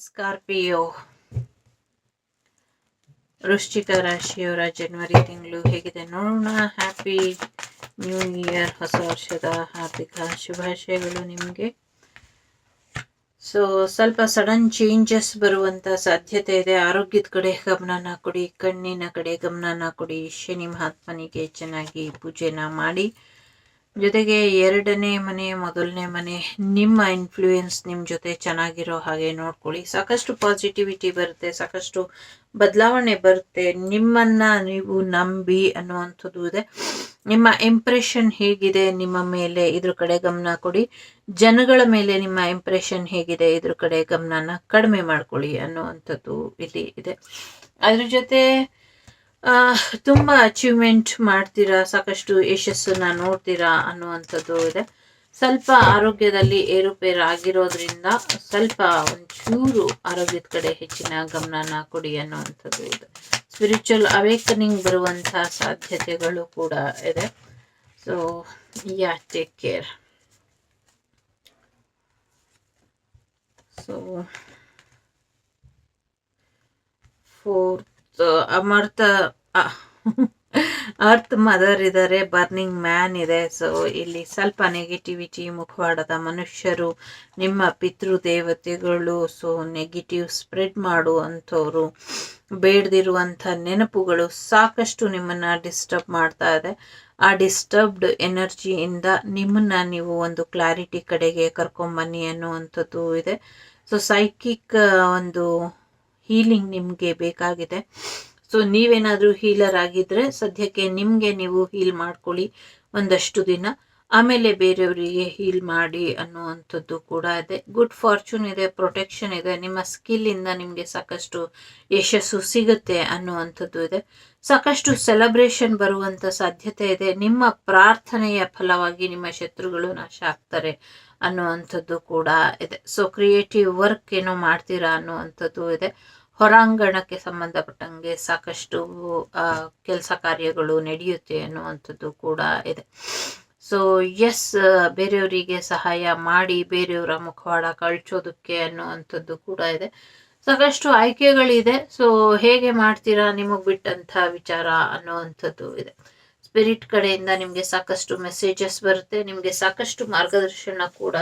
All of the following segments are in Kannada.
ಸ್ಕಾರ್ಪಿಯೋ. ವೃಶ್ಚಿಕ ರಾಶಿಯವರ ಜನವರಿ ತಿಂಗಳು ಹೇಗಿದೆ ನೋಡೋಣ. ಹ್ಯಾಪಿ ನ್ಯೂ ಇಯರ್ ಹೊಸ ವರ್ಷದ ಹಾರ್ದಿಕ ಶುಭಾಶಯಗಳು ನಿಮಗೆ. ಸೊ ಸ್ವಲ್ಪ ಸಡನ್ ಚೇಂಜಸ್ ಬರುವಂತ ಸಾಧ್ಯತೆ ಇದೆ. ಆರೋಗ್ಯದ ಕಡೆ ಗಮನನ ಕೊಡಿ. ಕಣ್ಣಿನ ಕಡೆ ಗಮನನ ಕೊಡಿ. ಶನಿ ಮಹಾತ್ಮನಿಗೆ ಚೆನ್ನಾಗಿ ಪೂಜೆನ ಮಾಡಿ. ಜೊತೆಗೆ ಎರಡನೇ ಮನೆ, ಮೊದಲನೇ ಮನೆ, ನಿಮ್ಮ ಇನ್ಫ್ಲೂಯೆನ್ಸ್ ನಿಮ್ಮ ಜೊತೆ ಚೆನ್ನಾಗಿರೋ ಹಾಗೆ ನೋಡ್ಕೊಳ್ಳಿ. ಸಾಕಷ್ಟು ಪಾಸಿಟಿವಿಟಿ ಬರುತ್ತೆ, ಸಾಕಷ್ಟು ಬದಲಾವಣೆ ಬರುತ್ತೆ. ನಿಮ್ಮನ್ನ ನೀವು ನಂಬಿ ಅನ್ನುವಂಥದ್ದು ಇದೆ. ನಿಮ್ಮ ಇಂಪ್ರೆಷನ್ ಹೇಗಿದೆ ನಿಮ್ಮ ಮೇಲೆ? ಇದ್ರ ಕಡೆ ಗಮನ ಕೊಡಿ. ಜನಗಳ ಮೇಲೆ ನಿಮ್ಮ ಇಂಪ್ರೆಷನ್ ಹೇಗಿದೆ? ಇದ್ರ ಕಡೆ ಗಮನನ ಕಡಿಮೆ ಮಾಡ್ಕೊಳ್ಳಿ ಅನ್ನುವಂಥದ್ದು ಇಲ್ಲಿ ಇದೆ. ಅದ್ರ ಜೊತೆ ತುಂಬ ಅಚೀವ್ಮೆಂಟ್ ಮಾಡ್ತೀರಾ, ಸಾಕಷ್ಟು ಯಶಸ್ಸನ್ನು ನೋಡ್ತೀರಾ ಅನ್ನುವಂಥದ್ದು ಇದೆ. ಸ್ವಲ್ಪ ಆರೋಗ್ಯದಲ್ಲಿ ಏರುಪೇರು ಆಗಿರೋದ್ರಿಂದ ಸ್ವಲ್ಪ ಒಂಚೂರು ಆರೋಗ್ಯದ ಕಡೆ ಹೆಚ್ಚಿನ ಗಮನನ ಕೊಡಿ ಅನ್ನುವಂಥದ್ದು ಇದೆ. ಸ್ಪಿರಿಚುವಲ್ ಅವೇಕನಿಂಗ್ ಬರುವಂತಹ ಸಾಧ್ಯತೆಗಳು ಕೂಡ ಇದೆ. So yeah take care so fourth ಅಮರ್ಥ earth mother ಇದ್ದಾರೆ ಬರ್ನಿಂಗ್ ಮ್ಯಾನ್ ಇದೆ. ಸೊ ಇಲ್ಲಿ ಸ್ವಲ್ಪ ನೆಗೆಟಿವಿಟಿ ಮುಖವಾಡದ ಮನುಷ್ಯರು, ನಿಮ್ಮ ಪಿತೃ ದೇವತೆಗಳು ಸೊ ನೆಗೆಟಿವ್ ಸ್ಪ್ರೆಡ್ ಮಾಡುವಂಥವ್ರು, ಬೇಡದಿರುವಂಥ ನೆನಪುಗಳು ಸಾಕಷ್ಟು ನಿಮ್ಮನ್ನ ಡಿಸ್ಟರ್ಬ್ ಮಾಡ್ತಾ ಇದೆ. ಆ ಡಿಸ್ಟರ್ಬ್ಡ್ ಎನರ್ಜಿಯಿಂದ ನಿಮ್ಮನ್ನ ನೀವು ಒಂದು ಕ್ಲಾರಿಟಿ ಕಡೆಗೆ ಕರ್ಕೊಂಬನ್ನಿ ಅನ್ನುವಂಥದ್ದು ಇದೆ. ಸೊ ಸೈಕಿಕ್ ಒಂದು ಹೀಲಿಂಗ್ ನಿಮಗೆ ಬೇಕಾಗಿದೆ. ಸೊ ನೀವೇನಾದರೂ ಹೀಲರ್ ಆಗಿದ್ರೆ ಸದ್ಯಕ್ಕೆ ನಿಮಗೆ ನೀವು ಹೀಲ್ ಮಾಡ್ಕೊಳ್ಳಿ ಒಂದಷ್ಟು ದಿನ. ಆಮೇಲೆ ಬೇರೆಯವರಿಗೆ ಹೀಲ್ ಮಾಡಿ ಅನ್ನುವಂಥದ್ದು ಕೂಡ ಇದೆ. ಗುಡ್ ಫಾರ್ಚೂನ್ ಇದೆ ಪ್ರೊಟೆಕ್ಷನ್ ಇದೆ. ನಿಮ್ಮ ಸ್ಕಿಲ್ಲಿಂದ ನಿಮಗೆ ಸಾಕಷ್ಟು ಯಶಸ್ಸು ಸಿಗುತ್ತೆ ಅನ್ನುವಂಥದ್ದು ಇದೆ. ಸಾಕಷ್ಟು ಸೆಲೆಬ್ರೇಷನ್ ಬರುವಂಥ ಸಾಧ್ಯತೆ ಇದೆ. ನಿಮ್ಮ ಪ್ರಾರ್ಥನೆಯ ಫಲವಾಗಿ ನಿಮ್ಮ ಶತ್ರುಗಳು ನಾಶ ಆಗ್ತಾರೆ ಅನ್ನುವಂಥದ್ದು ಕೂಡ ಇದೆ. ಸೊ ಕ್ರಿಯೇಟಿವ್ ವರ್ಕ್ ಏನೋ ಮಾಡ್ತೀರಾ ಅನ್ನುವಂಥದ್ದು ಇದೆ. ಹೊರಾಂಗಣಕ್ಕೆ ಸಂಬಂಧಪಟ್ಟಂಗೆ ಸಾಕಷ್ಟು ಕೆಲಸ ಕಾರ್ಯಗಳು ನಡೆಯುತ್ತೆ ಅನ್ನುವಂಥದ್ದು ಕೂಡ ಇದೆ. ಸೊ ಎಸ್ ಬೇರೆಯವರಿಗೆ ಸಹಾಯ ಮಾಡಿ ಬೇರೆಯವರ ಮುಖವಾಡ ಕಳ್ಚೋದಕ್ಕೆ ಅನ್ನುವಂಥದ್ದು ಕೂಡ ಇದೆ. ಸಾಕಷ್ಟು ಆಯ್ಕೆಗಳಿದೆ. ಸೊ ಹೇಗೆ ಮಾಡ್ತೀರಾ? ನಿಮಗೆ ಬಿಟ್ಟಂಥ ವಿಚಾರ ಅನ್ನುವಂಥದ್ದು ಇದೆ. ಸ್ಪಿರಿಟ್ ಕಡೆಯಿಂದ ನಿಮಗೆ ಸಾಕಷ್ಟು ಮೆಸೇಜಸ್ ಬರುತ್ತೆ. ನಿಮಗೆ ಸಾಕಷ್ಟು ಮಾರ್ಗದರ್ಶನ ಕೂಡ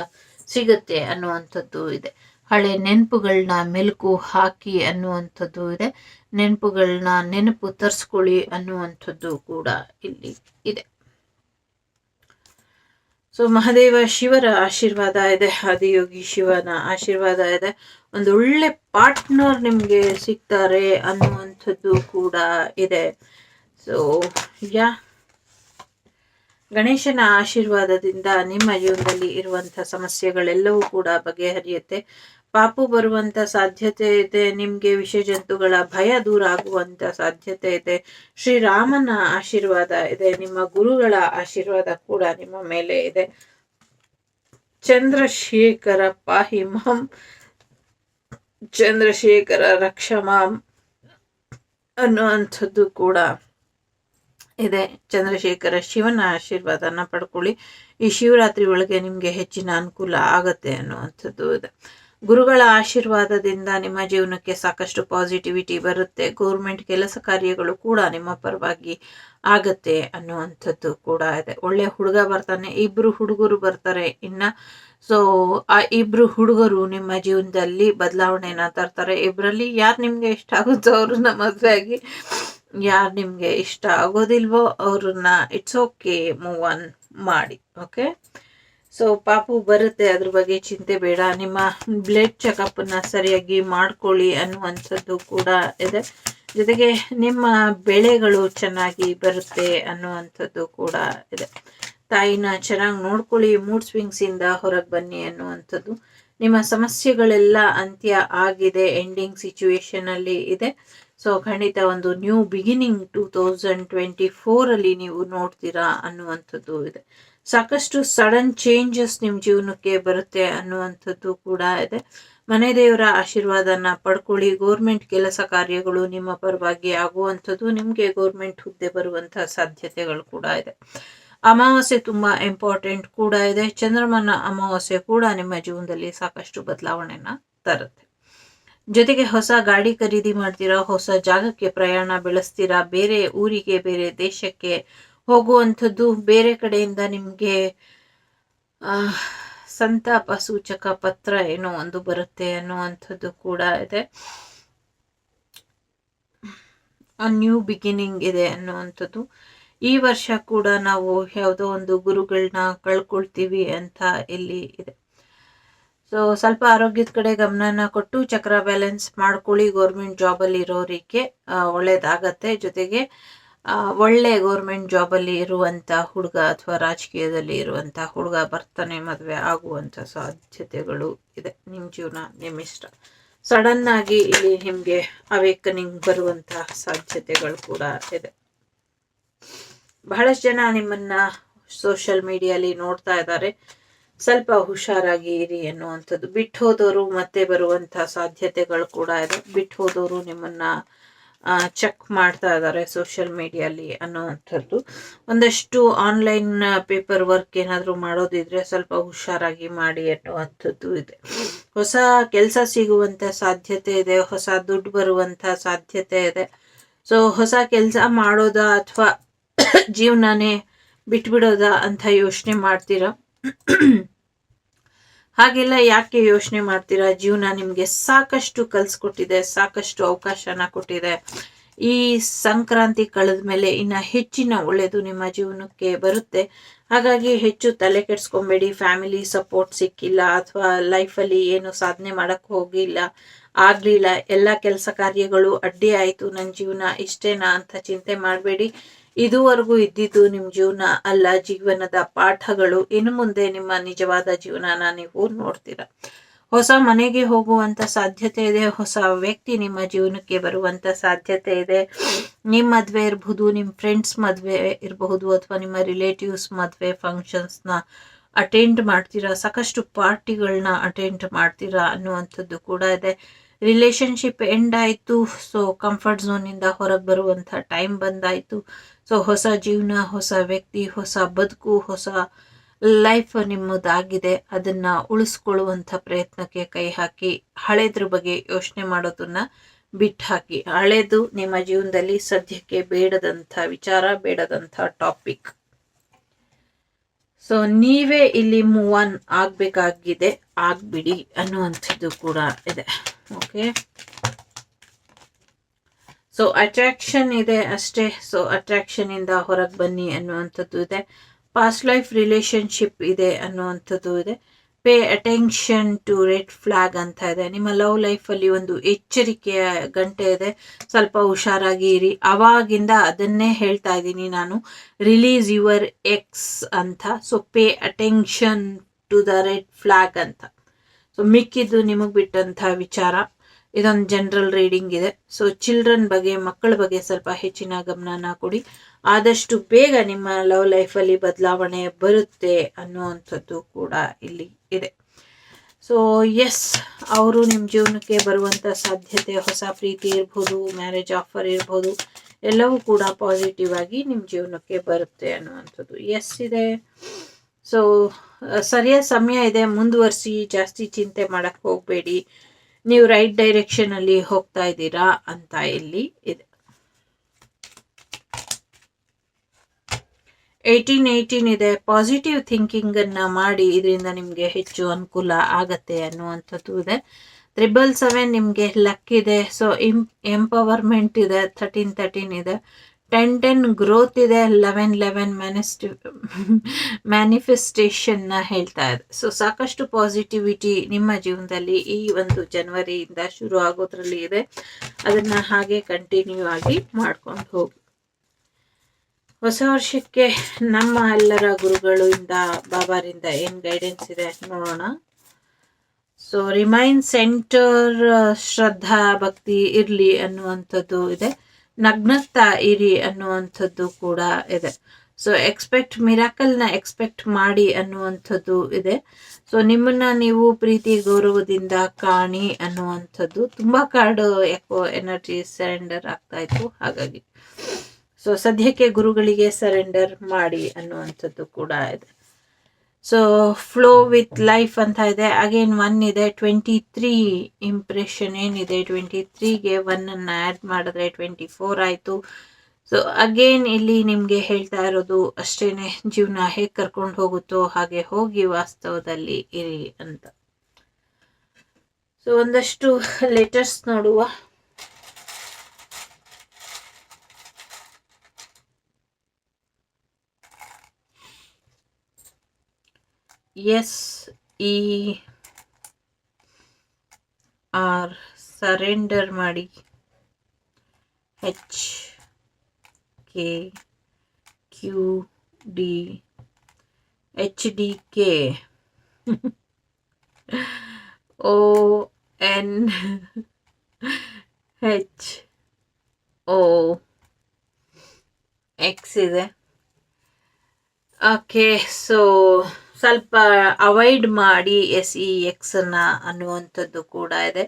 ಸಿಗುತ್ತೆ ಅನ್ನುವಂಥದ್ದು ಇದೆ. ಹಳೆ ನೆನಪುಗಳನ್ನ ಮೆಲುಕು ಹಾಕಿ ಅನ್ನುವಂಥದ್ದು ಇದೆ. ನೆನಪುಗಳನ್ನ ನೆನಪು ತರಿಸ್ಕೊಳ್ಳಿ ಅನ್ನುವಂಥದ್ದು ಕೂಡ ಇಲ್ಲಿ ಇದೆ. ಸೊ, ಮಹಾದೇವ ಶಿವರ ಆಶೀರ್ವಾದ ಇದೆ, ಆದಿಯೋಗಿ ಶಿವನ ಆಶೀರ್ವಾದ ಇದೆ. ಒಂದು ಒಳ್ಳೆ ಪಾರ್ಟ್ನರ್ ನಿಮಗೆ ಸಿಗ್ತಾರೆ ಅನ್ನುವಂಥದ್ದು ಕೂಡ ಇದೆ. ಸೊ, ಯಾ, ಗಣೇಶನ ಆಶೀರ್ವಾದದಿಂದ ನಿಮ್ಮ ಜೀವನದಲ್ಲಿ ಇರುವಂಥ ಸಮಸ್ಯೆಗಳೆಲ್ಲವೂ ಕೂಡ ಬಗೆಹರಿಯುತ್ತೆ. ಪಾಪು ಬರುವಂತ ಸಾಧ್ಯತೆ ಇದೆ, ನಿಮ್ಗೆ ವಿಷ ಜಂತುಗಳ ಭಯ ದೂರ ಆಗುವಂತ ಸಾಧ್ಯತೆ ಇದೆ. ಶ್ರೀರಾಮನ ಆಶೀರ್ವಾದ ಇದೆ, ನಿಮ್ಮ ಗುರುಗಳ ಆಶೀರ್ವಾದ ಕೂಡ ನಿಮ್ಮ ಮೇಲೆ ಇದೆ. ಚಂದ್ರಶೇಖರ ಪಾಹಿ ಮಾಂ, ಚಂದ್ರಶೇಖರ ರಕ್ಷಮಾಂ ಅನ್ನುವಂಥದ್ದು ಕೂಡ ಇದೆ. ಚಂದ್ರಶೇಖರ ಶಿವನ ಆಶೀರ್ವಾದನ ಪಡ್ಕೊಳ್ಳಿ. ಈ ಶಿವರಾತ್ರಿ ಒಳಗೆ ನಿಮಗೆ ಹೆಚ್ಚಿನ ಅನುಕೂಲ ಆಗತ್ತೆ ಅನ್ನುವಂಥದ್ದು ಇದೆ. ಗುರುಗಳ ಆಶೀರ್ವಾದದಿಂದ ನಿಮ್ಮ ಜೀವನಕ್ಕೆ ಸಾಕಷ್ಟು ಪಾಸಿಟಿವಿಟಿ ಬರುತ್ತೆ. ಗೌರ್ಮೆಂಟ್ ಕೆಲಸ ಕಾರ್ಯಗಳು ಕೂಡ ನಿಮ್ಮ ಪರವಾಗಿ ಆಗತ್ತೆ ಅನ್ನುವಂಥದ್ದು ಕೂಡ ಇದೆ. ಒಳ್ಳೆ ಹುಡುಗ ಬರ್ತಾನೆ, ಇಬ್ರು ಹುಡುಗರು ಬರ್ತಾರೆ ಇನ್ನ. ಸೊ ಆ ಇಬ್ರು ಹುಡುಗರು ನಿಮ್ಮ ಜೀವನದಲ್ಲಿ ಬದಲಾವಣೆನ ತರ್ತಾರೆ. ಇಬ್ಬರಲ್ಲಿ ಯಾರು ನಿಮಗೆ ಇಷ್ಟ ಆಗುತ್ತೋ ಅವ್ರನ್ನ ಮದುವೆ ಆಗಿ, ಯಾರು ನಿಮಗೆ ಇಷ್ಟ ಆಗೋದಿಲ್ವೋ ಅವ್ರನ್ನ ಇಟ್ಸ್ ಓಕೆ ಮೂವ್ ಆನ್ ಮಾಡಿ ಓಕೆ ಸೊ ಪಾಪು ಬರುತ್ತೆ, ಅದ್ರ ಬಗ್ಗೆ ಚಿಂತೆ ಬೇಡ. ನಿಮ್ಮ ಬ್ಲಡ್ ಚೆಕಪ್ನ ಸರಿಯಾಗಿ ಮಾಡ್ಕೊಳ್ಳಿ ಅನ್ನುವಂಥದ್ದು ಕೂಡ ಇದೆ. ಜೊತೆಗೆ ನಿಮ್ಮ ಬೆಳೆಗಳು ಚೆನ್ನಾಗಿ ಬರುತ್ತೆ ಅನ್ನುವಂಥದ್ದು ಕೂಡ ಇದೆ. ತಾಯಿನ ಚೆನ್ನಾಗಿ ನೋಡ್ಕೊಳ್ಳಿ ಮೂಡ್ ಸ್ವಿಂಗ್ಸಿಂದ ಹೊರಗೆ ಬನ್ನಿ ಅನ್ನುವಂಥದ್ದು. ನಿಮ್ಮ ಸಮಸ್ಯೆಗಳೆಲ್ಲ ಅಂತ್ಯ ಆಗಿದೆ ಎಂಡಿಂಗ್ ಸಿಚುವೇಶನಲ್ಲಿ ಇದೆ. ಸೊ ಖಂಡಿತ ಒಂದು new beginning two thousand twenty ಫೋರಲ್ಲಿ ನೀವು ನೋಡ್ತೀರಾ ಅನ್ನುವಂಥದ್ದು ಇದೆ. ಸಾಕಷ್ಟು ಸಡನ್ ಚೇಂಜಸ್ ನಿಮ್ಮ ಜೀವನಕ್ಕೆ ಬರುತ್ತೆ ಅನ್ನುವಂಥದ್ದು ಕೂಡ ಇದೆ. ಮನೆ ದೇವರ ಆಶೀರ್ವಾದನ ಪಡ್ಕೊಳ್ಳಿ. ಗೋರ್ಮೆಂಟ್ ಕೆಲಸ ಕಾರ್ಯಗಳು ನಿಮ್ಮ ಪರವಾಗಿ ಆಗುವಂಥದ್ದು ನಿಮಗೆ ಗೋರ್ಮೆಂಟ್ ಹುದ್ದೆ ಬರುವಂತಹ ಸಾಧ್ಯತೆಗಳು ಕೂಡ ಇದೆ. ಅಮಾವಾಸ್ಯೆ ತುಂಬಾ ಇಂಪಾರ್ಟೆಂಟ್ ಕೂಡ ಇದೆ. ಚಂದ್ರಮನ ಅಮಾವಾಸ್ಯೆ ಕೂಡ ನಿಮ್ಮ ಜೀವನದಲ್ಲಿ ಸಾಕಷ್ಟು ಬದಲಾವಣೆನ ತರುತ್ತೆ. ಜೊತೆಗೆ ಹೊಸ ಗಾಡಿ ಖರೀದಿ ಮಾಡ್ತೀರಾ, ಹೊಸ ಜಾಗಕ್ಕೆ ಪ್ರಯಾಣ ಬೆಳೆಸ್ತೀರಾ, ಬೇರೆ ಊರಿಗೆ, ಬೇರೆ ದೇಶಕ್ಕೆ ಹೋಗುವಂಥದ್ದು ಬೇರೆ ಕಡೆಯಿಂದ ನಿಮಗೆ ಸಂತಾಪ ಸೂಚಕ ಪತ್ರ ಏನೋ ಒಂದು ಬರುತ್ತೆ ಅನ್ನುವಂಥದ್ದು ಕೂಡ ಇದೆ. ನ್ಯೂ ಬಿಗಿನಿಂಗ್ ಇದೆ ಅನ್ನುವಂಥದ್ದು. ಈ ವರ್ಷ ಕೂಡ ನಾವು ಯಾವುದೋ ಒಂದು ಗುರುಗಳನ್ನ ಕಳ್ಕೊಳ್ತೀವಿ ಅಂತ ಇಲ್ಲಿ ಇದೆ. ಸೊ ಸ್ವಲ್ಪ ಆರೋಗ್ಯದ ಕಡೆ ಗಮನನ ಕೊಟ್ಟು ಚಕ್ರ ಬ್ಯಾಲೆನ್ಸ್ ಮಾಡ್ಕೊಳ್ಳಿ ಗೌರ್ಮೆಂಟ್ ಜಾಬಲ್ಲಿ ಇರೋರಿಗೆ ಒಳ್ಳೇದಾಗತ್ತೆ. ಜೊತೆಗೆ ಒಳ್ಳೆ ಗೌರ್ಮೆಂಟ್ ಜಾಬಲ್ಲಿ ಇರುವಂಥ ಹುಡುಗ ಅಥವಾ ರಾಜಕೀಯದಲ್ಲಿ ಇರುವಂಥ ಹುಡುಗ ಬರ್ತಾನೆ, ಮದುವೆ ಆಗುವಂಥ ಸಾಧ್ಯತೆಗಳು ಇದೆ. ನಿಮ್ಮ ಜೀವನ ನಿಮ್ಮ ಇಷ್ಟ. ಸಡನ್ ಆಗಿ ಇಲ್ಲಿ ನಿಮಗೆ ಅವೇಕನಿಂಗ್ ಬರುವಂಥ ಸಾಧ್ಯತೆಗಳು ಕೂಡ ಇದೆ. ಬಹಳಷ್ಟು ಜನ ನಿಮ್ಮನ್ನ ಸೋಷಿಯಲ್ ಮೀಡಿಯಲ್ಲಿ ನೋಡ್ತಾ ಇದ್ದಾರೆ. ಸ್ವಲ್ಪ ಹುಷಾರಾಗಿ ಇರಿ ಎನ್ನುವಂಥದ್ದು. ಬಿಟ್ಟು ಹೋದವರು ಮತ್ತೆ ಬರುವಂಥ ಸಾಧ್ಯತೆಗಳು ಕೂಡ ಇದೆ. ಬಿಟ್ಟು ಹೋದವರು ನಿಮ್ಮನ್ನ ಚೆಕ್ ಮಾಡ್ತಾ ಇದ್ದಾರೆ ಸೋಷಿಯಲ್ ಮೀಡಿಯಲ್ಲಿ ಅನ್ನುವಂಥದ್ದು. ಒಂದಷ್ಟು ಆನ್ಲೈನ್ ಪೇಪರ್ ವರ್ಕ್ ಏನಾದರೂ ಮಾಡೋದಿದ್ರೆ ಸ್ವಲ್ಪ ಹುಷಾರಾಗಿ ಮಾಡಿ ಅನ್ನುವಂಥದ್ದು ಇದೆ. ಹೊಸ ಕೆಲಸ ಸಿಗುವಂಥ ಸಾಧ್ಯತೆ ಇದೆ, ಹೊಸ ದುಡ್ಡು ಬರುವಂಥ ಸಾಧ್ಯತೆ ಇದೆ. ಸೊ ಹೊಸ ಕೆಲಸ ಮಾಡೋದಾ ಅಥವಾ ಜೀವನನೇ ಬಿಟ್ಬಿಡೋದಾ ಅಂತ ಯೋಚನೆ ಮಾಡ್ತೀರಾ? ಹಾಗೆಲ್ಲ ಯಾಕೆ ಯೋಚನೆ ಮಾಡ್ತೀರಾ? ಜೀವನ ನಿಮಗೆ ಸಾಕಷ್ಟು ಕಲಿಸ್ಕೊಟ್ಟಿದೆ, ಸಾಕಷ್ಟು ಅವಕಾಶನ ಕೊಟ್ಟಿದೆ. ಈ ಸಂಕ್ರಾಂತಿ ಕಳೆದ ಮೇಲೆ ಇನ್ನ ಹೆಚ್ಚಿನ ಒಳ್ಳೆಯದು ನಿಮ್ಮ ಜೀವನಕ್ಕೆ ಬರುತ್ತೆ. ಹಾಗಾಗಿ ಹೆಚ್ಚು ತಲೆ ಕೆಡ್ಸ್ಕೊಬೇಡಿ, ಫ್ಯಾಮಿಲಿ ಸಪೋರ್ಟ್ ಸಿಕ್ಕಿಲ್ಲ ಅಥವಾ ಲೈಫಲ್ಲಿ ಏನು ಸಾಧನೆ ಮಾಡಕ್ ಹೋಗಿಲ್ಲ, ಆಗ್ಲಿಲ್ಲ, ಎಲ್ಲ ಕೆಲಸ ಕಾರ್ಯಗಳು ಅಡ್ಡಿ ಆಯ್ತು, ನನ್ನ ಜೀವನ ಇಷ್ಟೇನಾ ಅಂತ ಚಿಂತೆ ಮಾಡಬೇಡಿ. ಇದುವರೆಗೂ ಇದ್ದಿದ್ದು ನಿಮ್ಮ ಜೀವನ ಅಲ್ಲ, ಜೀವನದ ಪಾಠಗಳು. ಇನ್ನು ಮುಂದೆ ನಿಮ್ಮ ನಿಜವಾದ ಜೀವನನ ನೀವು ನೋಡ್ತೀರ. ಹೊಸ ಮನೆಗೆ ಹೋಗುವಂತ ಸಾಧ್ಯತೆ ಇದೆ, ಹೊಸ ವ್ಯಕ್ತಿ ನಿಮ್ಮ ಜೀವನಕ್ಕೆ ಬರುವಂತ ಸಾಧ್ಯತೆ ಇದೆ. ನಿಮ್ಮ ಮದುವೆ ಇರಬಹುದು ನಿಮ್ಮ ಫ್ರೆಂಡ್ಸ್ ಮದುವೆ ಇರಬಹುದು ಅಥವಾ ನಿಮ್ಮ ರಿಲೇಟಿವ್ಸ್ ಮದುವೆ ಫಂಕ್ಷನ್ಸ್ನ ಅಟೆಂಡ್ ಮಾಡ್ತೀರಾ, ಸಾಕಷ್ಟು ಪಾರ್ಟಿಗಳನ್ನ ಅಟೆಂಡ್ ಮಾಡ್ತೀರಾ ಅನ್ನುವಂಥದ್ದು ಕೂಡ ಇದೆ. ರಿಲೇಶನ್ಶಿಪ್ ಎಂಡ್ ಆಯಿತು. ಸೊ ಕಂಫರ್ಟ್ ಝೋನಿಂದ ಹೊರಗೆ ಬರುವಂಥ ಟೈಮ್ ಬಂದಾಯಿತು. ಸೊ ಹೊಸ ಜೀವನ, ಹೊಸ ವ್ಯಕ್ತಿ, ಹೊಸ ಬದುಕು, ಹೊಸ ಲೈಫ್ ನಿಮ್ಮದಾಗಿದೆ. ಅದನ್ನು ಉಳಿಸ್ಕೊಳ್ಳುವಂಥ ಪ್ರಯತ್ನಕ್ಕೆ ಕೈ ಹಾಕಿ, ಹಳೆದ್ರ ಬಗ್ಗೆ ಯೋಚನೆ ಮಾಡೋದನ್ನು ಬಿಟ್ಟು ಹಾಕಿ. ಹಳೆದು ನಿಮ್ಮ ಜೀವನದಲ್ಲಿ ಸದ್ಯಕ್ಕೆ ಬೇಡದಂಥ ವಿಚಾರ, ಬೇಡದಂಥ ಟಾಪಿಕ್ ಸೊ ನೀವೇ ಇಲ್ಲಿ ಮೂವ್ ಆನ್ ಆಗಬೇಕಾಗಿದೆ. ಆಗ್ಬಿಡಿ ಅನ್ನುವಂಥದ್ದು ಕೂಡ ಇದೆ. ಓಕೆ ಸೊ ಅಟ್ರಾಕ್ಷನ್ ಇದೆ ಅಷ್ಟೇ. ಸೊ ಅಟ್ರಾಕ್ಷನ್ ಇಂದ ಹೊರಗೆ ಬನ್ನಿ ಅನ್ನುವಂಥದ್ದು ಇದೆ. ಪಾಸ್ಟ್ ಲೈಫ್ ರಿಲೇಶನ್ಶಿಪ್ ಇದೆ ಅನ್ನುವಂಥದ್ದು ಇದೆ. Pay attention to red flag ಅಂತ ಇದೆ. ನಿಮ್ಮ ಲವ್ ಲೈಫಲ್ಲಿ ಒಂದು ಎಚ್ಚರಿಕೆಯ ಗಂಟೆ ಇದೆ. ಸ್ವಲ್ಪ ಹುಷಾರಾಗಿ ಇರಿ. ಅವಾಗಿಂದ ಅದನ್ನೇ ಹೇಳ್ತಾ ಇದ್ದೀನಿ ನಾನು. ರಿಲೀಸ್ ಯುವರ್ ಎಕ್ಸ್ ಅಂತ. So pay attention to the red flag ಅಂತ. ಸೊ ಮಿಕ್ಕಿದ್ದು ನಿಮಗೆ ಬಿಟ್ಟಂಥ ವಿಚಾರ. ಇದೊಂದು ಜನರಲ್ ರೀಡಿಂಗ್ ಇದೆ. ಸೊ ಚಿಲ್ಡ್ರನ್ ಬಗ್ಗೆ, ಮಕ್ಕಳ ಬಗ್ಗೆ ಸ್ವಲ್ಪ ಹೆಚ್ಚಿನ ಗಮನನ ಕೊಡಿ. ಆದಷ್ಟು ಬೇಗ ನಿಮ್ಮ ಲವ್ ಲೈಫಲ್ಲಿ ಬದಲಾವಣೆ ಬರುತ್ತೆ ಅನ್ನುವಂಥದ್ದು ಕೂಡ ಇಲ್ಲಿ ಇದೆ. ಸೊ ಎಸ್ ಅವರು ನಿಮ್ಮ ಜೀವನಕ್ಕೆ ಬರುವಂಥ ಸಾಧ್ಯತೆ, ಹೊಸ ಪ್ರೀತಿ ಇರ್ಬೋದು ಮ್ಯಾರೇಜ್ ಆಫರ್ ಇರ್ಬೋದು, ಎಲ್ಲವೂ ಕೂಡ ಪಾಸಿಟಿವ್ ಆಗಿ ನಿಮ್ಮ ಜೀವನಕ್ಕೆ ಬರುತ್ತೆ ಅನ್ನುವಂಥದ್ದು. ಎಸ್ ಇದೆ. ಸೊ ಸರಿಯಾದ ಸಮಯ ಇದೆ, ಮುಂದುವರಿಸಿ, ಜಾಸ್ತಿ ಚಿಂತೆ ಮಾಡಕ್ಕೆ ಹೋಗಬೇಡಿ. ನೀವು ರೈಟ್ ಡೈರೆಕ್ಷನ್ ಅಲ್ಲಿ ಹೋಗ್ತಾ ಇದ್ದೀರಾ ಅಂತ ಇಲ್ಲಿ ಇದೆ. ಏಯ್ಟೀನ್ ಏಯ್ಟೀನ್ ಇದೆ. ಪಾಸಿಟಿವ್ ಥಿಂಕಿಂಗ್ ಅನ್ನ ಮಾಡಿ ಇದರಿಂದ ನಿಮಗೆ ಹೆಚ್ಚು ಅನುಕೂಲ ಆಗತ್ತೆ ಅನ್ನುವಂಥದ್ದು ಇದೆ. ತ್ರಿಬಲ್ ಸೆವೆನ್ ನಿಮಗೆ ಲಕ್ ಇದೆ. ಸೊ ಎಂಪವರ್ಮೆಂಟ್ ಇದೆ. ಥರ್ಟೀನ್ ತರ್ಟೀನ್ ಇದೆ. ಟೆನ್ ಟೆನ್ ಗ್ರೋತ್ ಇದೆ ಲೆವೆನ್ ಲೆವೆನ್ ಮ್ಯಾನಿಸ್ಟಿ ಮ್ಯಾನಿಫೆಸ್ಟೇಷನ್ನ ಹೇಳ್ತಾ ಇದೆ. ಸೊ ಸಾಕಷ್ಟು ಪಾಸಿಟಿವಿಟಿ ನಿಮ್ಮ ಜೀವನದಲ್ಲಿ ಈ ಒಂದು ಜನವರಿಯಿಂದ ಶುರು ಆಗೋದ್ರಲ್ಲಿ ಇದೆ. ಅದನ್ನ ಹಾಗೆ ಕಂಟಿನ್ಯೂ ಆಗಿ ಮಾಡ್ಕೊಂಡು ಹೋಗಿ. ಹೊಸ ವರ್ಷಕ್ಕೆ ನಮ್ಮ ಎಲ್ಲರ ಗುರುಗಳು ಇಂದ ಬಾಬಾರಿಂದ ಏನು ಗೈಡೆನ್ಸ್ ಇದೆ ನೋಡೋಣ. ಸೊ ರಿಮೈನ್ ಸೆಂಟರ್ ಶ್ರದ್ಧಾ, ಭಕ್ತಿ ಇರಲಿ ಅನ್ನುವಂಥದ್ದು ಇದೆ. ನಗ್ನಗ್ತಾ ಇರಿ ಅನ್ನುವಂಥದ್ದು ಕೂಡ ಇದೆ. ಸೊ ಎಕ್ಸ್ಪೆಕ್ಟ್ ಮಿರಾಕಲ್ನ ಎಕ್ಸ್ಪೆಕ್ಟ್ ಮಾಡಿ ಅನ್ನುವಂಥದ್ದು ಇದೆ. ಸೊ ನಿಮ್ಮನ್ನ ನೀವು ಪ್ರೀತಿ, ಗೌರವದಿಂದ ಕಾಣಿ ಅನ್ನುವಂಥದ್ದು ತುಂಬಾ ಕಾರ್ಡ್ ಯಾಕೋ ಎನರ್ಜಿ ಸರೆಂಡರ್ ಆಗ್ತಾ ಇತ್ತು. ಹಾಗಾಗಿ. ಸೊ ಸದ್ಯಕ್ಕೆ ಗುರುಗಳಿಗೆ ಸರೆಂಡರ್ ಮಾಡಿ ಅನ್ನುವಂಥದ್ದು ಕೂಡ ಇದೆ. ಸೊ ಫ್ಲೋ ವಿತ್ ಲೈಫ್ ಅಂತ ಇದೆ. ಅಗೇನ್ ಒನ್ ಇದೆ. ಟ್ವೆಂಟಿ ತ್ರೀ ಇಂಪ್ರೆಷನ್ ಏನಿದೆ ಟ್ವೆಂಟಿ ತ್ರೀಗೆ ಒನ್ನನ್ನು ಆ್ಯಡ್ ಮಾಡಿದ್ರೆ ಟ್ವೆಂಟಿ ಫೋರ್ ಆಯಿತು. ಸೊ ಅಗೇನ್ ಇಲ್ಲಿ ನಿಮಗೆ ಹೇಳ್ತಾ ಇರೋದು ಅಷ್ಟೇ ಜೀವನ ಹೇಗೆ ಕರ್ಕೊಂಡು ಹೋಗುತ್ತೋ ಹಾಗೆ ಹೋಗಿ ವಾಸ್ತವದಲ್ಲಿ ಇರಿ ಅಂತ. ಸೊ ಒಂದಷ್ಟು ಲೆಟರ್ಸ್ ನೋಡುವ. ಎಸ್ ಇ ಆರ್ ಸರೆಂಡರ್ ಮಾಡಿ H K Q D H D K O N H O X ಇದೆ ಓಕೆ ಸೊ ಸ್ವಲ್ಪ ಅವಾಯ್ಡ್ ಮಾಡಿ ಎಸ್ ಇ ಎಕ್ಸನ್ನ ಅನ್ನುವಂಥದ್ದು ಕೂಡ ಇದೆ.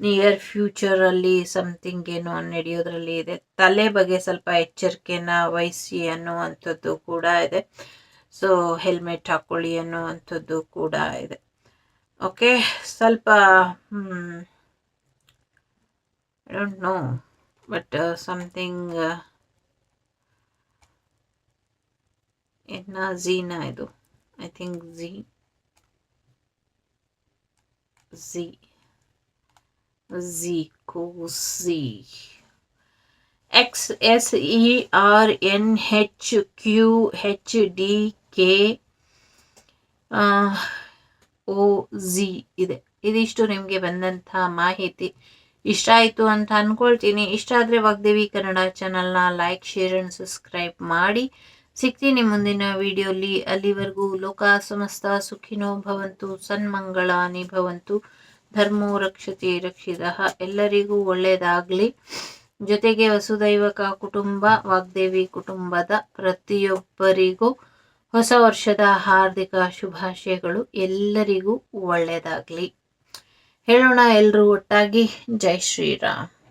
ನಿಯರ್ ಫ್ಯೂಚರಲ್ಲಿ ಸಮಥಿಂಗ್ ಏನೋ ನಡೆಯೋದ್ರಲ್ಲಿ ಇದೆ. ತಲೆ ಬಗ್ಗೆ ಸ್ವಲ್ಪ ಎಚ್ಚರಿಕೆನ ವಹಿಸಿ ಅನ್ನುವಂಥದ್ದು ಕೂಡ ಇದೆ. ಸೊ ಹೆಲ್ಮೆಟ್ ಹಾಕ್ಕೊಳ್ಳಿ ಅನ್ನುವಂಥದ್ದು ಕೂಡ ಇದೆ. ಓಕೆ ಸ್ವಲ್ಪ ಡೋಂಟ್ ನೋ ಬಟ್ ಸಮಥಿಂಗ್ ಎನ್ನ ಝೀನಾ ಇದು. I think Z. Z. Z Z. X S E R N H Q H D K O Z ಇದೆ. ಇದಿಷ್ಟು ನಿಮಗೆ ಬಂದಂಥ ಮಾಹಿತಿ. ಇಷ್ಟ ಆಯಿತು ಅಂತ ಅಂದ್ಕೊಳ್ತೀನಿ ಇಷ್ಟ ಆದರೆ ವಾಗ್ದೇವಿ ಕನ್ನಡ ಚಾನಲ್ನ ಲೈಕ್ ಶೇರ್ ಆ್ಯಂಡ್ ಸಬ್ಸ್ಕ್ರೈಬ್ ಮಾಡಿ. ಸಿಗ್ತೀನಿ ಮುಂದಿನ ವಿಡಿಯೋಲಿ. ಅಲ್ಲಿವರೆಗೂ ಲೋಕ ಸಮಸ್ತ ಸುಖಿನೋ ಭವಂತು, ಸನ್ಮಂಗಳಾನಿ ಭವಂತು. ಧರ್ಮೋ ರಕ್ಷತೆ ರಕ್ಷಿತ. ಎಲ್ಲರಿಗೂ ಒಳ್ಳೆಯದಾಗಲಿ. ಜೊತೆಗೆ ವಸುದೈವಕ ಕುಟುಂಬ, ವಾಗ್ದೇವಿ ಕುಟುಂಬದ ಪ್ರತಿಯೊಬ್ಬರಿಗೂ ಹೊಸ ವರ್ಷದ ಹಾರ್ದಿಕ ಶುಭಾಶಯಗಳು. ಎಲ್ಲರಿಗೂ ಒಳ್ಳೆಯದಾಗಲಿ. ಹೇಳೋಣ ಎಲ್ಲರೂ ಒಟ್ಟಾಗಿ. ಜೈ ಶ್ರೀರಾಮ್.